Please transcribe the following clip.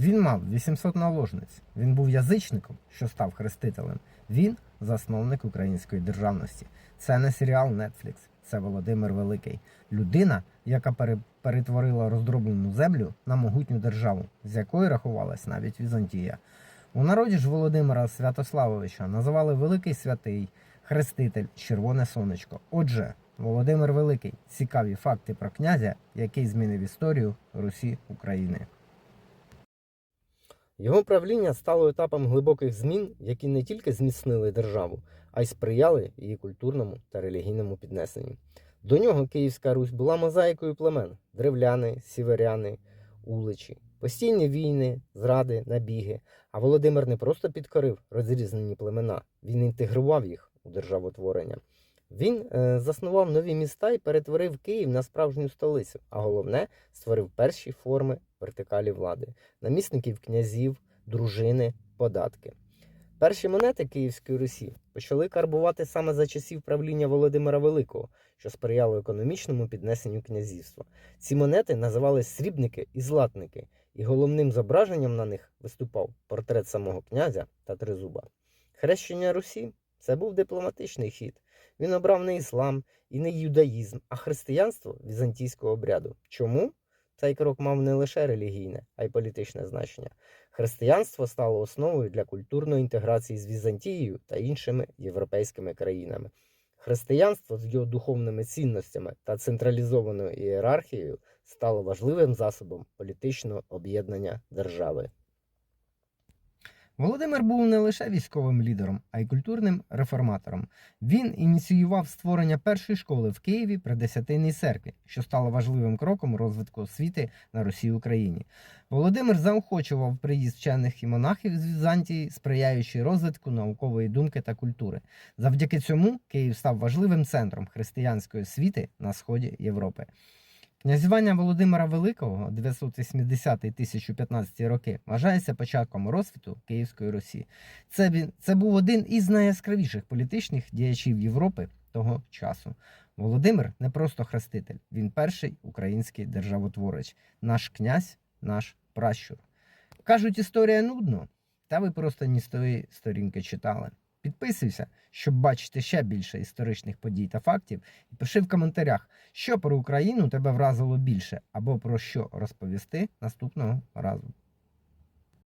Він мав 800 наложниць. Він був язичником, що став хрестителем. Він засновник української державності. Це не серіал Netflix, це Володимир Великий. Людина, яка перетворила роздроблену землю на могутню державу, з якої рахувалась навіть Візантія. У народі ж Володимира Святославовича називали Великий Святий, Хреститель, Червоне Сонечко. Отже, Володимир Великий цікаві факти про князя, який змінив історію Русі України. Його правління стало етапом глибоких змін, які не тільки зміцнили державу, а й сприяли її культурному та релігійному піднесенню. До нього Київська Русь була мозаїкою племен: древляни, сіверяни, уличі, постійні війни, зради, набіги. А Володимир не просто підкорив розрізнені племена, він інтегрував їх у державотворення. Він е, заснував нові міста і перетворив Київ на справжню столицю, а головне створив перші форми вертикалі влади намісників князів, дружини, податки. Перші монети Київської Русі почали карбувати саме за часів правління Володимира Великого, що сприяло економічному піднесенню князівства. Ці монети називали срібники і златники, і головним зображенням на них виступав портрет самого князя та тризуба. Хрещення Русі це був дипломатичний хід. Він обрав не іслам і не юдаїзм, а християнство візантійського обряду. Чому? Цей крок мав не лише релігійне, а й політичне значення. Християнство стало основою для культурної інтеграції з Візантією та іншими європейськими країнами. Християнство з його духовними цінностями та централізованою ієрархією стало важливим засобом політичного об'єднання держави. Володимир був не лише військовим лідером, а й культурним реформатором. Він ініціював створення першої школи в Києві при Десятинній церкві, що стало важливим кроком розвитку освіти на Росії Україні. Володимир заохочував приїзд вчених і монахів з Візантії, сприяючи розвитку наукової думки та культури. Завдяки цьому Київ став важливим центром християнської освіти на сході Європи. Князювання Володимира Великого 980-1015 роки вважається початком розквіту Київської Русі. Це, це був один із найяскравіших політичних діячів Європи того часу. Володимир не просто хреститель, він перший український державотворець, наш князь, наш пращур. Кажуть, історія нудно, та ви просто не з тої сторінки читали. Підписуйся, щоб бачити ще більше історичних подій та фактів, і пиши в коментарях, що про Україну тебе вразило більше, або про що розповісти наступного разу.